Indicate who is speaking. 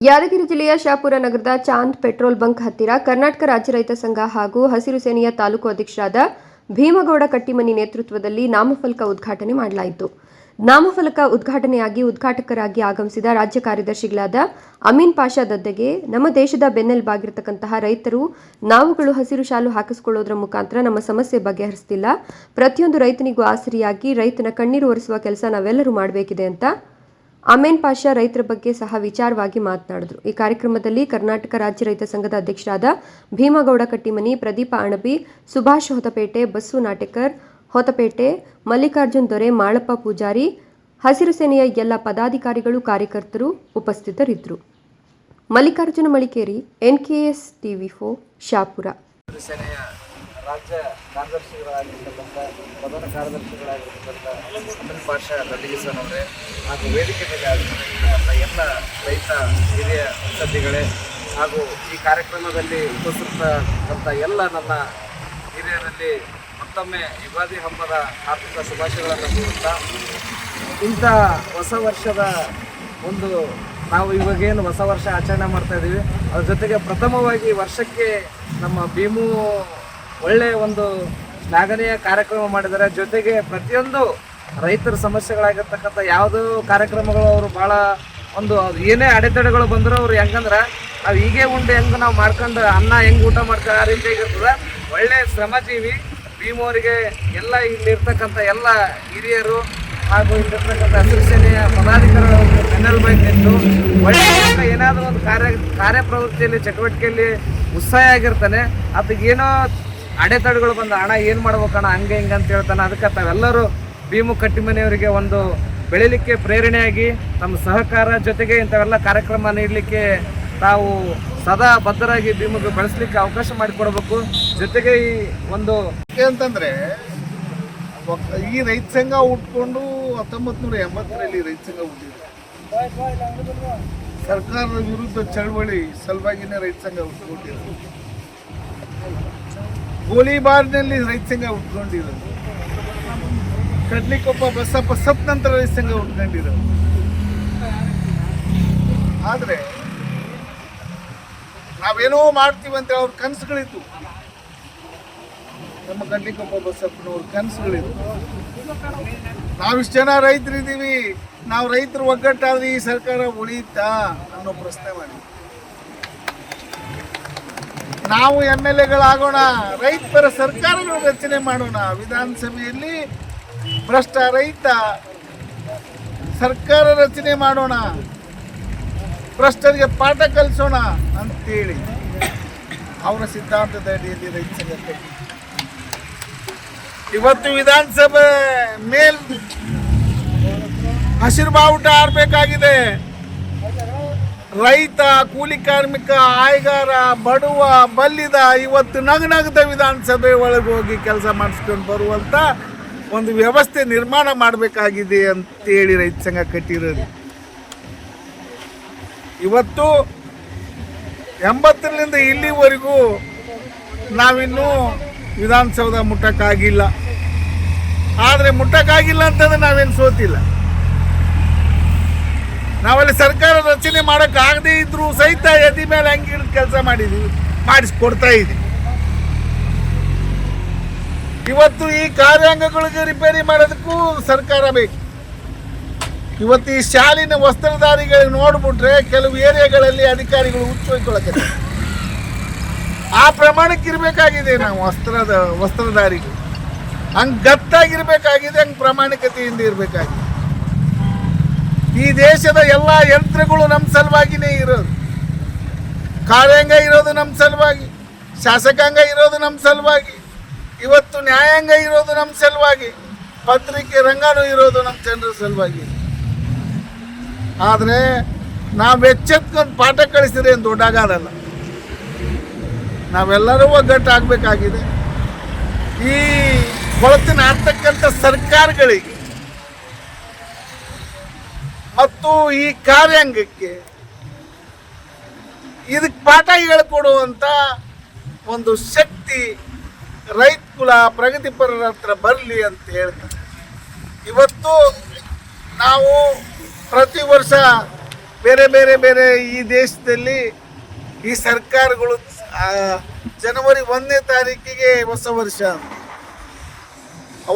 Speaker 1: ಯಾದಗಿರಿ ಜಿಲ್ಲೆಯ ಶಾಪುರ ನಗರದ Chand petrol bunk ಹತ್ತಿರ ಕರ್ನಾಟಕ ರಾಜ್ಯ ರೈತ ಸಂಘ ಹಾಗೂ ಹಸಿರು ಸೇನೆಯ ತಾಲೂಕು ಅಧ್ಯಕ್ಷರಾದ ಭೀಮಗೌಡ ಕಟ್ಟಿಮನಿ ನೇತೃತ್ವದಲ್ಲಿ ನಾಮಫಲಕ ಉದ್ಘಾಟನೆ ಮಾಡಲಾಯಿತು. ನಾಮಫಲಕ ಉದ್ಘಾಟನೆಯಾಗಿ ಉದ್ಘಾಟಕರಾಗಿ ಆಗಮಿಸಿದ ರಾಜ್ಯ ಕಾರ್ಯದರ್ಶಿಗಳಾದ ಅಮೀನ್ ಪಾಷಾ ದದ್ದೆಗೆ, ನಮ್ಮ ದೇಶದ ಬೆನ್ನೆಲುಬಾಗಿರತಕ್ಕಂತಹ ರೈತರು ನಾವುಗಳು ಹಸಿರು ಶಾಲು ಹಾಕಿಸಿಕೊಳ್ಳೋದ್ರ ಮುಖಾಂತರ ನಮ್ಮ ಸಮಸ್ಯೆ ಬಗೆಹರಿಸ್ತಿಲ್ಲ. ಪ್ರತಿಯೊಂದು ರೈತನಿಗೂ ಆಸರಿಯಾಗಿ ರೈತನ ಕಣ್ಣೀರು ಒರೆಸುವ ಕೆಲಸ ನಾವೆಲ್ಲರೂ ಮಾಡಬೇಕಿದೆ ಅಂತ ಅಮೇನ್ ಪಾಷಾ ರೈತರ ಬಗ್ಗೆ ಸಹ ವಿಚಾರವಾಗಿ ಮಾತನಾಡಿದರು. ಈ ಕಾರ್ಯಕ್ರಮದಲ್ಲಿ ಕರ್ನಾಟಕ ರಾಜ್ಯ ರೈತ ಸಂಘದ ಅಧ್ಯಕ್ಷರಾದ ಭೀಮಗೌಡ ಕಟ್ಟಿಮನಿ, ಪ್ರದೀಪ ಅಣಬಿ, ಸುಭಾಷ್ ಹೊತಪೇಟೆ ಬಸ್ಸು ನಾಟೇಕರ್ ಹೊತಪೇಟೆ ಮಲ್ಲಿಕಾರ್ಜುನ್ ದೊರೆ, ಮಾಳಪ್ಪ ಪೂಜಾರಿ, ಹಸಿರು ಸೇನೆಯ ಎಲ್ಲ ಪದಾಧಿಕಾರಿಗಳು, ಕಾರ್ಯಕರ್ತರು ಉಪಸ್ಥಿತರಿದ್ದರು. ಮಲ್ಲಿಕಾರ್ಜುನ ಮಳಿಕೇರಿ, ಎನ್ಕೆಎಸ್ ಟಿವಿ ಫೋ ಶಾಪುರ.
Speaker 2: ರಾಜ್ಯ ಕಾರ್ಯದರ್ಶಿಗಳಾಗಿರ್ತಕ್ಕಂಥ ಪ್ರಧಾನ ಕಾರ್ಯದರ್ಶಿಗಳಾಗಿರ್ತಕ್ಕಂಥ ಅಮಿನ್ ಪಾಷಾ ಗದ್ದಿಗಿಸನ್ ಅವರೇ, ಹಾಗೂ ವೇದಿಕೆ ಮೇಲೆ ಆಗಿರ್ತಕ್ಕಂಥ ಎಲ್ಲ ರೈತ, ಹಿರಿಯ ಸದ್ದಿಗಳೇ ಹಾಗೂ ಈ ಕಾರ್ಯಕ್ರಮದಲ್ಲಿ ಉಪಸ್ಥಿತಕ್ಕಂಥ ಎಲ್ಲ ನನ್ನ ಹಿರಿಯರಲ್ಲಿ ಮತ್ತೊಮ್ಮೆ ಯುಗಾದಿ ಹಬ್ಬದ ಆರ್ಥಿಕ ಶುಭಾಶಯಗಳನ್ನು ಕೋರುತ್ತಾ, ಇಂಥ ಹೊಸ ವರ್ಷದ ಒಂದು ನಾವು ಇವಾಗೇನು ಹೊಸ ವರ್ಷ ಆಚರಣೆ ಮಾಡ್ತಾ ಇದ್ದೀವಿ ಅದ್ರ ಜೊತೆಗೆ ಪ್ರಥಮವಾಗಿ ವರ್ಷಕ್ಕೆ ನಮ್ಮ ಭೀಮು ಒಳ್ಳೆಯ ಒಂದು ಶ್ಲಾಘನೀಯ ಕಾರ್ಯಕ್ರಮ ಮಾಡಿದ್ದಾರೆ. ಜೊತೆಗೆ ಪ್ರತಿಯೊಂದು ರೈತರ ಸಮಸ್ಯೆಗಳಾಗಿರ್ತಕ್ಕಂಥ ಯಾವುದೋ ಕಾರ್ಯಕ್ರಮಗಳು ಅವರು ಭಾಳ ಒಂದು ಏನೇ ಅಡೆತಡೆಗಳು ಬಂದರೂ ಅವ್ರು ಹೆಂಗಂದ್ರೆ ನಾವು ಹೀಗೆ ಉಂಡು ಹೆಂಗೆ ನಾವು ಮಾಡ್ಕೊಂಡು ಅನ್ನ ಹೆಂಗೆ ಊಟ ಮಾಡ್ತಾರೆ ಆ ರೀತಿ ಆಗಿರ್ತದೆ. ಒಳ್ಳೆ ಶ್ರಮಜೀವಿ ಭೀಮವರಿಗೆ ಎಲ್ಲ ಇಲ್ಲಿರ್ತಕ್ಕಂಥ ಎಲ್ಲ ಹಿರಿಯರು ಹಾಗೂ ಇಲ್ಲಿರ್ತಕ್ಕಂಥ ಹಸಿರು ಸೇನೆಯ ಪದಾಧಿಕಾರಿಗಳು ಬೆನ್ನೆಲುಬಾಗಿ ನಿಂತು ಒಳ್ಳೆ ಏನಾದರೂ ಒಂದು ಕಾರ್ಯ ಕಾರ್ಯಪ್ರವೃತ್ತಿಯಲ್ಲಿ, ಚಟುವಟಿಕೆಯಲ್ಲಿ ಉತ್ಸಾಹ ಆಗಿರ್ತಾನೆ. ಅದಕ್ಕೆ ಏನೋ ಅಡೆತಡೆಗಳು ಬಂದು ಹಣ ಏನು ಮಾಡ್ಬೇಕಣ್ಣ? ಹಂಗೆ, ಹಿಂಗೆ ಅಂತ ಹೇಳ್ತಾನೆ. ಅದಕ್ಕೆ ತಾವೆಲ್ಲರೂ ಭೀಮು ಕಟ್ಟಿಮನೆಯವರಿಗೆ ಒಂದು ಬೆಳಿಲಿಕ್ಕೆ ಪ್ರೇರಣೆಯಾಗಿ, ತಮ್ಮ ಸಹಕಾರ ಜೊತೆಗೆ ಇಂಥವೆಲ್ಲ ಕಾರ್ಯಕ್ರಮ ನೀಡಲಿಕ್ಕೆ ತಾವು ಸದಾ ಬದ್ಧರಾಗಿ ಭೀಮಿಗೆ ಬಳಸಲಿಕ್ಕೆ ಅವಕಾಶ ಮಾಡಿಕೊಡ್ಬೇಕು. ಜೊತೆಗೆ ಈ ಒಂದು
Speaker 3: ಅಂತಂದರೆ, ಈ ರೈತ ಸಂಘ ಹುಟ್ಕೊಂಡು ಹತ್ತೊಂಬತ್ ನೂರ ಎಂಬತ್ತರಲ್ಲಿ ರೈತ ಸಂಘ ಹುಟ್ಟಿದೆ. ಸರ್ಕಾರದ ವಿರುದ್ಧ ಚಳವಳಿ ಸಲುವಾಗಿನೇ ರೈತ ಸಂಘ ಹುಟ್ಕೊಂಡಿರೋದು ಗೋಲಿಬಾರ್ನಲ್ಲಿ ರೈತ ಸಂಘ ಉಟ್ಕೊಂಡಿರೋದು. ಕಡ್ಲಿಕೊಪ್ಪ, ಬಸಪ್ಪ ಸಪ್ ನಂತರ ರೈತ ಸಂಘ ಉಟ್ಕೊಂಡಿರೋದು. ಆದರೆ, ನಾವೇನೋ ಮಾಡ್ತೀವಿ ಅಂತ ಅವ್ರ ಕನಸುಗಳಿತ್ತು ನಮ್ಮ ಕಡ್ಲಿಕೊಪ್ಪ, ಬಸಪ್ಪನವ್ರ ಕನಸುಗಳಿತ್ತು ನಾವಿಷ್ಟು ಜನ ರೈತರಿದ್ದೀವಿ. ನಾವು ರೈತರು ಒಗ್ಗಟ್ಟಾದ್ರೆ ಈ ಸರ್ಕಾರ ಉಳಿಯುತ್ತಾ ಅನ್ನೋ ಪ್ರಶ್ನೆ ಮಾಡಿ ನಾವು ಎಂ ಎಲ್ ಎಗಳಾಗೋಣ, ರೈತರ ಸರ್ಕಾರಗಳು ರಚನೆ ಮಾಡೋಣ. ವಿಧಾನಸಭೆಯಲ್ಲಿ ಭ್ರಷ್ಟ ರೈತ ಸರ್ಕಾರ ರಚನೆ ಮಾಡೋಣ. ಭ್ರಷ್ಟರಿಗೆ ಪಾಠ ಕಲಿಸೋಣ ಅಂತೇಳಿ ಅವರ ಸಿದ್ಧಾಂತದ ಅಡಿಯಲ್ಲಿ ರೈತ ಇವತ್ತು ವಿಧಾನಸಭೆ ಮೇಲ್ ಹಸಿರು ಬಾವುಟ ಆರ್ಬೇಕಾಗಿದೆ. ರೈತ, ಕೂಲಿ ಕಾರ್ಮಿಕ, ಆಯ್ಗಾರ, ಬಡವ, ಬಲ್ಲಿದ ಇವತ್ತು ನಗನಗದ ವಿಧಾನಸಭೆ ಒಳಗೆ ಹೋಗಿ ಕೆಲಸ ಮಾಡಿಸ್ಕೊಂಡು ಬರುವಂಥ ಒಂದು ವ್ಯವಸ್ಥೆ ನಿರ್ಮಾಣ ಮಾಡಬೇಕಾಗಿದೆ ಅಂತೇಳಿ ರೈತ ಸಂಘ ಕಟ್ಟಿರೋದು. ಇವತ್ತು ಎಂಬತ್ತರಿಂದ ಇಲ್ಲಿವರೆಗೂ ನಾವಿನ್ನೂ ವಿಧಾನಸೌಧ ಮುಟ್ಟಕ್ಕಾಗಿಲ್ಲ. ಆದರೆ ಮುಟ್ಟಕ್ಕಾಗಿಲ್ಲ ಅಂತಂದ್ರೆ ನಾವೇನು ಸೋತಿಲ್ಲ. ನಾವಲ್ಲಿ ಸರ್ಕಾರ ರಚನೆ ಮಾಡೋಕ್ಕಾಗದೇ ಇದ್ದರೂ ಸಹಿತ ಎದಿ ಮೇಲೆ ಹಂಗೆ ಹಿಡಿದು ಕೆಲಸ ಮಾಡಿದ್ದೀವಿ ಮಾಡಿಸ್ಕೊಡ್ತಾ ಇದ್ದೀವಿ. ಇವತ್ತು ಈ ಕಾರ್ಯಾಂಗಗಳಿಗೆ ರಿಪೇರಿ ಮಾಡೋದಕ್ಕೂ ಸರ್ಕಾರ ಬೇಕು. ಇವತ್ತು ಈ ಶಾಲಿನ ವಸ್ತ್ರಧಾರಿಗಳಿಗೆ ನೋಡ್ಬಿಟ್ರೆ ಕೆಲವು ಏರಿಯಾಗಳಲ್ಲಿ ಅಧಿಕಾರಿಗಳು ಹುಚ್ಚೊಯ್ಕೊಳಕ್ಕೆ ಆ ಪ್ರಮಾಣಕ್ಕೆ ಇರಬೇಕಾಗಿದೆ ನಾವು ವಸ್ತ್ರದ, ವಸ್ತ್ರಧಾರಿಗಳು. ಹಂಗೆ ಗತ್ತಾಗಿರ್ಬೇಕಾಗಿದೆ, ಹಂಗೆ ಪ್ರಾಮಾಣಿಕತೆಯಿಂದ ಇರಬೇಕಾಗಿದೆ. ಈ ದೇಶದ ಎಲ್ಲ ಯಂತ್ರಗಳು ನಮ್ಮ ಸಲುವಾಗಿನೇ ಇರೋದು. ಕಾರ್ಯಾಂಗ ಇರೋದು ನಮ್ಮ ಸಲುವಾಗಿ, ಶಾಸಕಾಂಗ ಇರೋದು ನಮ್ಮ ಸಲುವಾಗಿ, ಇವತ್ತು ನ್ಯಾಯಾಂಗ ಇರೋದು ನಮ್ಮ ಸಲುವಾಗಿ, ಪತ್ರಿಕೆ ರಂಗನೂ ಇರೋದು ನಮ್ಮ ಜನರ ಸಲುವಾಗಿ. ಆದರೆ ನಾವು ಎಚ್ಚೆತ್ಕೊಂಡು ಪಾಠ ಕಳಿಸಿದ್ರೆ ಏನು ದೊಡ್ಡಾಗಲ್ಲ ನಾವೆಲ್ಲರೂ ಒಗ್ಗಟ್ಟಾಗಬೇಕಾಗಿದೆ. ಈ ಕೊಳತಿನ ಆಗ್ತಕ್ಕಂಥ ಸರ್ಕಾರಗಳಿಗೆ ಮತ್ತು ಈ ಕಾರ್ಯಾಂಗಕ್ಕೆ ಇದಕ್ಕೆ ಪಾಠ ಹೇಳ್ಕೊಡುವಂಥ ಒಂದು ಶಕ್ತಿ ರೈತ ಕುಲ ಪ್ರಗತಿಪರರ ಹತ್ರ ಬರಲಿ ಅಂತ ಹೇಳ್ತಾರೆ. ಇವತ್ತು ನಾವು ಪ್ರತಿ ವರ್ಷ ಬೇರೆ ಬೇರೆ ಬೇರೆ ಈ ದೇಶದಲ್ಲಿ ಈ ಸರ್ಕಾರಗಳು ಜನವರಿ ಒಂದನೇ ತಾರೀಕಿಗೆ ಹೊಸ ವರ್ಷ